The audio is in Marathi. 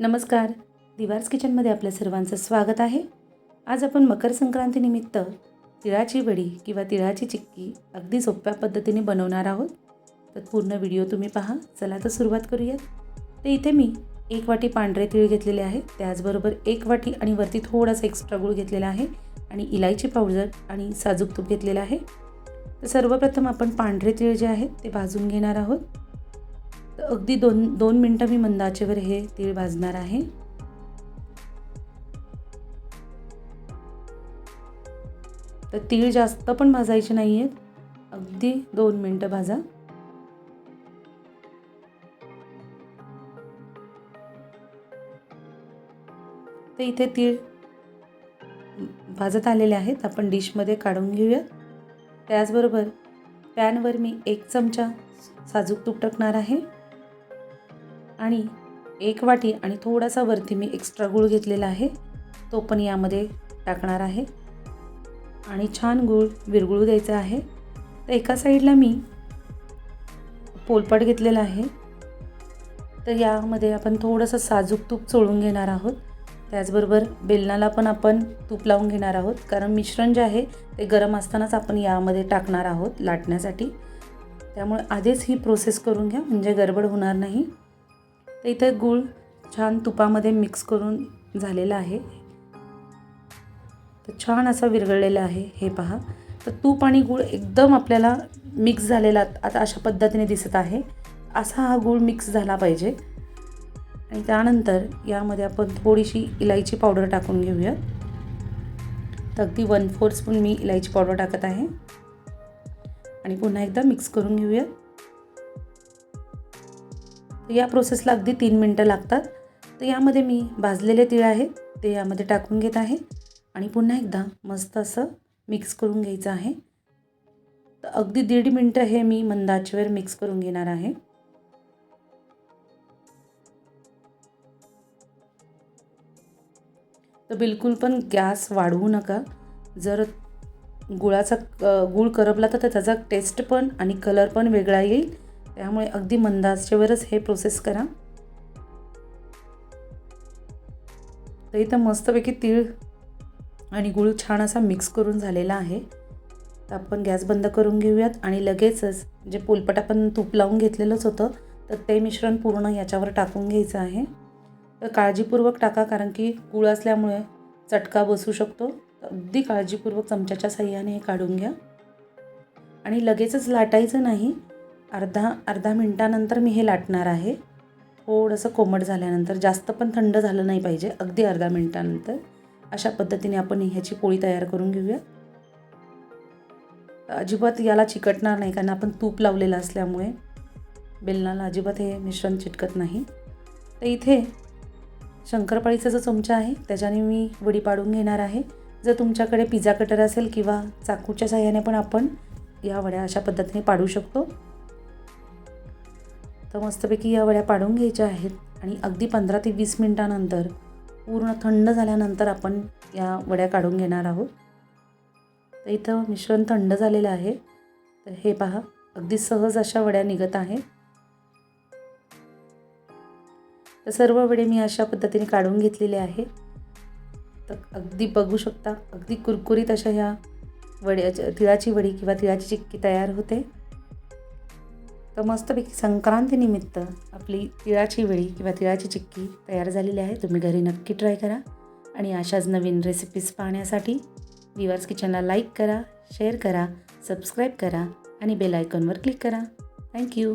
नमस्कार. दिवार्स किचनमध्ये आपल्या सर्वांचं स्वागत आहे. आज आपण मकर संक्रांतीनिमित्त तिळाची वडी किंवा तिळाची चिक्की अगदी सोप्या पद्धतीने बनवणार आहोत. तर पूर्ण व्हिडिओ तुम्ही पहा. चला तर सुरुवात करूयात. तर इथे मी एक वाटी पांढरे तीळ घेतलेले आहे. त्याचबरोबर एक वाटी आणि वरती थोडासा एक्स्ट्रा गूळ घेतलेला आहे आणि इलायची पावडर आणि साजूक तूप घेतलेलं आहे. तर सर्वप्रथम आपण पांढरे तीळ जे आहेत ते भाजून घेणार आहोत. तर अगदी दोन दोन मिनटं मी मंद आचेवर हे तीळ भाजणार आहे. तर तीळ जास्त पण भाजायचे नाही आहेत अगदी दोन मिनटं भाजा. तर इथे तीळ भाजत आलेले आहेत. आपण डिशमध्ये काढून घेऊयात त्याचबरोबर पॅनवर मी एक चमचा साजूक तूप टाकणार आहे. आणि एक वाटी आणि थोडासा वरती मी एक्स्ट्रा गूळ घेतलेला आहे. तो पण यामध्ये टाकणार आहे. आणि छान गूळ विरगुळू द्यायचा आहे. तर एका साईडला मी पोलपाट घेतलेला आहे. तर यामध्ये आपण थोडंसं साजूक तूप चोळून घेणार आहोत. त्याचबरोबर बेलनाला पण आपण तूप लावून घेणार आहोत. कारण मिश्रण जे आहे ते गरम असतानाच आपण यामध्ये टाकणार आहोत लाटण्यासाठी. त्यामुळे आधीच ही प्रोसेस करून घ्या. म्हणजे गडबड होणार नाही. तर इथे गूळ छान तुपामध्ये मिक्स करून झालेला आहे. तर छान असा विरघळलेला आहे हे पहा. तर तूप आणि गूळ एकदम आपल्याला मिक्स झालेला आता अशा पद्धतीने दिसत आहे. असा हा गूळ मिक्स झाला पाहिजे. आणि त्यानंतर यामध्ये आपण थोडीशी इलायची पावडर टाकून घेऊया तर अगदी वन फोर स्पून मी इलायची पावडर टाकत आहे. आणि पुन्हा एकदा मिक्स करून घेऊयात. तर या प्रोसेसला अगदी तीन मिनटं लागतात. तर यामध्ये मी भाजलेले तीळ आहेत ते यामध्ये टाकून घेत आहे आणि पुन्हा एकदा मस्त असं मिक्स करून घ्यायचं आहे. तर अगदी दीड मिनटं हे मी मंदाचेवर मिक्स करून घेणार आहे. तर बिलकुल पण गॅस वाढवू नका. जर गुळाचा गुळ करपला तर त्याचा टेस्ट पण आणि कलर पण वेगळा येईल. त्यामुळे अगदी मंदाचेवरच हे प्रोसेस करा. तर इथं मस्तपैकी तीळ आणि गुळ छान असा मिक्स करून झालेला आहे. तर आपण गॅस बंद करून घेऊयात आणि लगेचच जे पोलपट आपण तूप लावून घेतलेलंच होतं तर ते मिश्रण पूर्ण याच्यावर टाकून घ्यायचं आहे. तर काळजीपूर्वक टाका कारण की गुळ असल्यामुळे चटका बसू शकतो. अगदी काळजीपूर्वक चमच्याच्या साह्याने हे काढून घ्या. आणि लगेचच लाटायचं नाही. अर्धा अर्धा मिनटानंतर मी हे लाटणार आहे. थोडंसं कोमट झाल्यानंतर जास्त पण थंड झालं नाही पाहिजे अगदी अर्धा मिनटानंतर. अशा पद्धतीने आपण ह्याची पोळी तयार करून घेऊया. अजिबात याला चिकटणार नाही कारण आपण तूप लावलेलं असल्यामुळे बेलनाला अजिबात हे मिश्रण चिटकत नाही. तर इथे शंकरपाळीचा जो चमचा आहे त्याच्याने मी वडी पाडून घेणार आहे. जर तुमच्याकडे पिझ्झा कटर असेल किंवा चाकूच्या साह्याने पण आपण या वड्या अशा पद्धतीने पाडू शकतो. तर मस्तपैकी या वड्या पाडून घ्यायच्या आहेत आणि अगदी पंधरा ते वीस मिनटानंतर पूर्ण थंड झाल्यानंतर आपण या वड्या काढून घेणार आहोत. तर इथं मिश्रण थंड झालेलं आहे. तर हे पहा अगदी सहज अशा वड्या निघत आहे तर सर्व वडे मी अशा पद्धतीने काढून घेतलेले आहे तर अगदी बघू शकता अगदी कुरकुरीत अशा ह्या वड्याच्या तिळाची वडी किंवा तिळाची चिक्की तयार होते. तर मस्तपैकी संक्रांतीनिमित्त आपली तिळाची वेळी किंवा तिळाची चिक्की तयार झालेली आहे. तुम्ही घरी नक्की ट्राय करा. आणि अशाच नवीन रेसिपीज पाहण्यासाठी विवर्स किचनला लाईक करा शेअर करा सबस्क्राईब करा आणि बेल आयकॉनवर क्लिक करा. थँक्यू